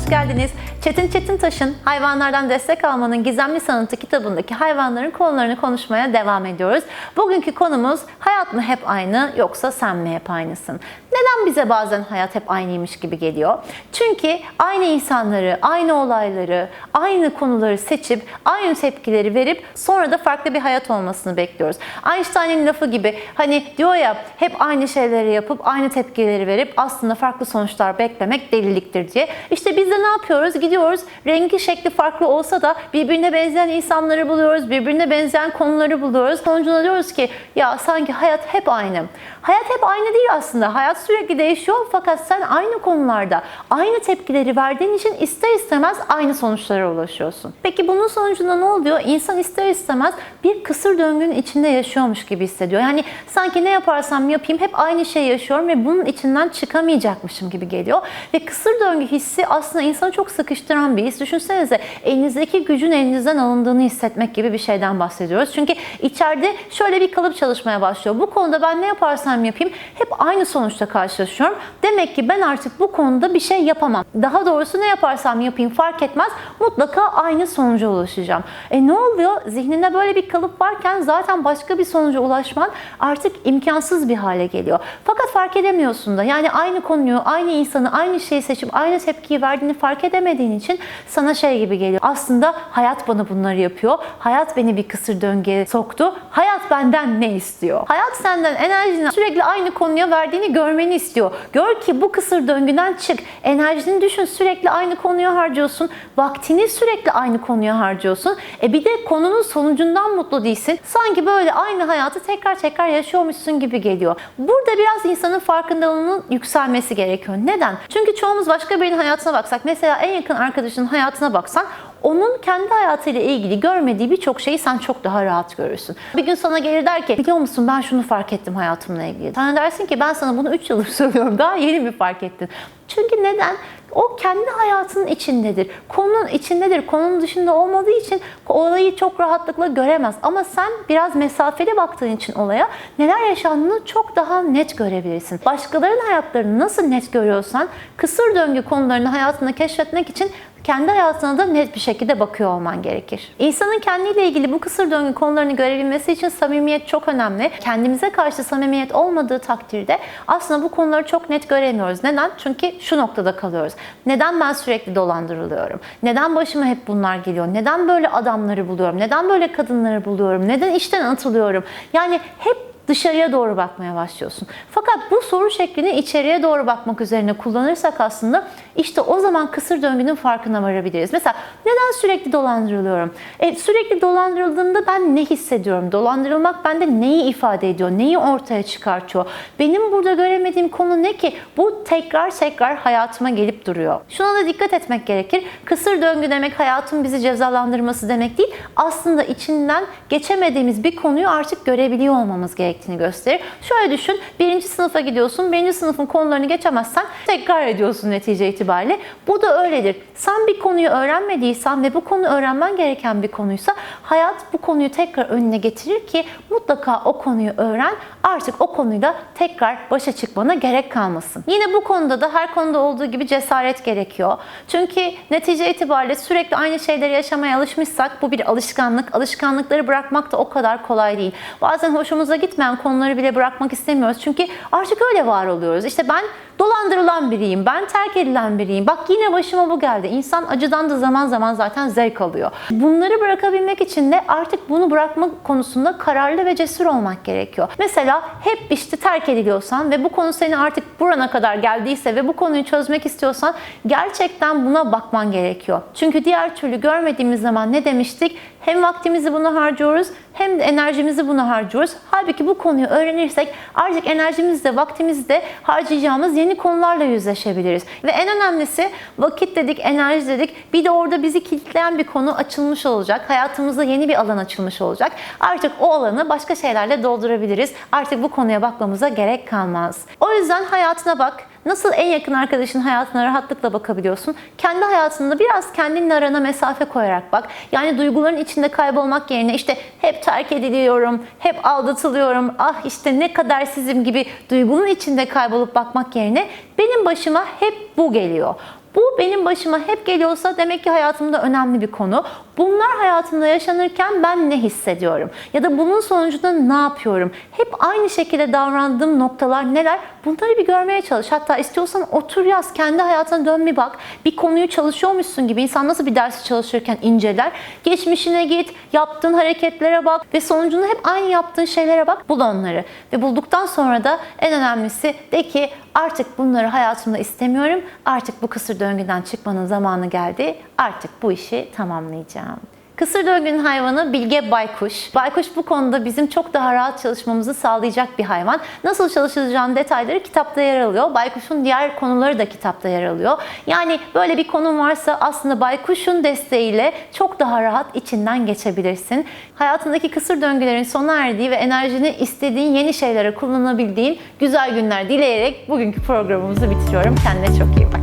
hoş geldiniz. Çetin Çetintaş'ın Hayvanlardan Destek Almanın Gizemli Sanatı kitabındaki hayvanların konularını konuşmaya devam ediyoruz. Bugünkü konumuz hayat mı hep aynı yoksa sen mi hep aynısın? Neden bize bazen hayat hep aynıymış gibi geliyor? Çünkü aynı insanları, aynı olayları, aynı konuları seçip aynı tepkileri verip sonra da farklı bir hayat olmasını bekliyoruz. Einstein'ın lafı gibi hani diyor ya hep aynı şeyleri yapıp aynı tepkileri verip aslında farklı sonuçlar beklemek deliliktir diye. İşte biz de ne yapıyoruz? Gidiyoruz rengi şekli farklı olsa da birbirine benzeyen insanları buluyoruz, birbirine benzeyen konuları buluyoruz. Sonucunda diyoruz ki ya sanki hayat hep aynı. Hayat hep aynı değil aslında. Hayat sürekli değişiyor fakat sen aynı konularda aynı tepkileri verdiğin için ister istemez aynı sonuçlara ulaşıyorsun. Peki bunun sonucunda ne oluyor? İnsan ister istemez bir kısır döngünün içinde yaşıyormuş gibi hissediyor. Yani sanki ne yaparsam yapayım hep aynı şeyi yaşıyorum ve bunun içinden çıkamayacakmışım gibi geliyor. Ve kısır döngü hissi aslında insanı çok sıkıştıran bir his. Düşünsenize elinizdeki gücün elinizden alındığını hissetmek gibi bir şeyden bahsediyoruz. Çünkü içeride şöyle bir kalıp çalışmaya başlıyor. Bu konuda ben ne yaparsam yapayım hep aynı sonuçta karşılaşıyorum. Demek ki ben artık bu konuda bir şey yapamam. Daha doğrusu ne yaparsam yapayım fark etmez mutlaka aynı sonuca ulaşacağım. E ne oluyor? Zihninde böyle bir kalıp varken zaten başka bir sonuca ulaşman artık imkansız bir hale geliyor. Fakat fark edemiyorsun da. Yani aynı konuyu, aynı insanı, aynı şeyi seçip aynı tepkiyi verdiğini fark edemediğin için sana şey gibi geliyor. Aslında hayat bana bunları yapıyor. Hayat beni bir kısır döngüye soktu. Hayat benden ne istiyor? Hayat senden enerjini sürekli aynı konuya verdiğini görmeni istiyor. Gör ki bu kısır döngüden çık. Enerjini düşün sürekli aynı konuya harcıyorsun. Vaktini sürekli aynı konuya harcıyorsun. E bir de konunun sonucundan mutlu değilsin. Sanki böyle aynı hayatı tekrar tekrar yaşıyormuşsun gibi geliyor. Burada biraz insanın farkındalığının yükselmesi gerekiyor. Neden? Çünkü çoğumuz başka birinin hayatına baksak, mesela en yakın arkadaşının hayatına baksan onun kendi hayatıyla ilgili görmediği birçok şeyi sen çok daha rahat görürsün. Bir gün sana gelir der ki biliyor musun ben şunu fark ettim hayatımla ilgili. Sen dersin ki ben sana bunu 3 yıldır söylüyorum daha yeni mi fark ettin? Çünkü neden? O kendi hayatının içindedir. Konunun içindedir. Konunun dışında olmadığı için olayı çok rahatlıkla göremez. Ama sen biraz mesafeli baktığın için olaya neler yaşandığını çok daha net görebilirsin. Başkalarının hayatlarını nasıl net görüyorsan kısır döngü konularını hayatında keşfetmek için kendi hayatına da net bir şekilde bakıyor olman gerekir. İnsanın kendiyle ilgili bu kısır döngü konularını görebilmesi için samimiyet çok önemli. Kendimize karşı samimiyet olmadığı takdirde aslında bu konuları çok net göremiyoruz. Neden? Çünkü şu noktada kalıyoruz. Neden ben sürekli dolandırılıyorum? Neden başıma hep bunlar geliyor? Neden böyle adamları buluyorum? Neden böyle kadınları buluyorum? Neden işten atılıyorum? Yani hep dışarıya doğru bakmaya başlıyorsun. Fakat bu soru şeklini içeriye doğru bakmak üzerine kullanırsak aslında işte o zaman kısır döngünün farkına varabiliriz. Mesela neden sürekli dolandırılıyorum? E, sürekli dolandırıldığımda ben ne hissediyorum? Dolandırılmak bende neyi ifade ediyor? Neyi ortaya çıkartıyor? Benim burada göremediğim konu ne ki? Bu tekrar tekrar hayatıma gelip duruyor. Şuna da dikkat etmek gerekir. Kısır döngü demek hayatın bizi cezalandırması demek değil. Aslında içinden geçemediğimiz bir konuyu artık görebiliyor olmamız gerektiğini gösterir. Şöyle düşün, birinci sınıfa gidiyorsun, birinci sınıfın konularını geçemezsen tekrar ediyorsun netice itibariyle. Bu da öyledir. Sen bir konuyu öğrenmediysen ve bu konu öğrenmen gereken bir konuysa hayat bu konuyu tekrar önüne getirir ki mutlaka o konuyu öğren. Artık o konuyla tekrar başa çıkmana gerek kalmasın. Yine bu konuda da her konuda olduğu gibi cesaret gerekiyor. Çünkü netice itibariyle sürekli aynı şeyleri yaşamaya alışmışsak bu bir alışkanlık. Alışkanlıkları bırakmak da o kadar kolay değil. Bazen hoşumuza gitmeyen konuları bile bırakmak istemiyoruz. Çünkü artık öyle var oluyoruz. İşte ben dolandırılan biriyim, ben terk edilen biriyim. Bak yine başıma bu geldi. İnsan acıdan da zaman zaman zaten zevk alıyor. Bunları bırakabilmek için de artık bunu bırakma konusunda kararlı ve cesur olmak gerekiyor. Mesela hep işte terk ediliyorsan ve bu konu seni artık burana kadar geldiyse ve bu konuyu çözmek istiyorsan gerçekten buna bakman gerekiyor. Çünkü diğer türlü görmediğimiz zaman ne demiştik? Hem vaktimizi buna harcıyoruz hem de enerjimizi buna harcıyoruz. Halbuki bu konuyu öğrenirsek artık enerjimizi de vaktimizi de harcayacağımız yeni konularla yüzleşebiliriz. Ve en önemlisi vakit dedik, enerji dedik. Bir de orada bizi kilitleyen bir konu açılmış olacak. Hayatımızda yeni bir alan açılmış olacak. Artık o alanı başka şeylerle doldurabiliriz. Artık bu konuya bakmamıza gerek kalmaz. O yüzden hayatına bak. Nasıl en yakın arkadaşın hayatına rahatlıkla bakabiliyorsun? Kendi hayatında biraz kendinle arana mesafe koyarak bak. Yani duyguların içinde kaybolmak yerine işte hep terk ediliyorum, hep aldatılıyorum, ah işte ne kadar sizim gibi duygunun içinde kaybolup bakmak yerine benim başıma hep bu geliyor. Bu benim başıma hep geliyorsa demek ki hayatımda önemli bir konu. Bunlar hayatımda yaşanırken ben ne hissediyorum? Ya da bunun sonucunda ne yapıyorum? Hep aynı şekilde davrandığım noktalar neler? Bunları bir görmeye çalış. Hatta istiyorsan otur yaz, kendi hayatına dön bir bak. Bir konuyu çalışıyormuşsun gibi insan nasıl bir dersi çalışırken inceler. Geçmişine git, yaptığın hareketlere bak ve sonucunda hep aynı yaptığın şeylere bak. Bul onları. Ve bulduktan sonra da en önemlisi de ki artık bunları hayatımda istemiyorum. Artık bu kısır döngüden çıkmanın zamanı geldi. Artık bu işi tamamlayacağım. Kısır döngünün hayvanı Bilge Baykuş. Baykuş bu konuda bizim çok daha rahat çalışmamızı sağlayacak bir hayvan. Nasıl çalışılacağının detayları kitapta yer alıyor. Baykuş'un diğer konuları da kitapta yer alıyor. Yani böyle bir konun varsa aslında Baykuş'un desteğiyle çok daha rahat içinden geçebilirsin. Hayatındaki kısır döngülerin sona erdiği ve enerjini istediğin yeni şeylere kullanabildiğin güzel günler dileyerek bugünkü programımızı bitiriyorum. Kendine çok iyi bak.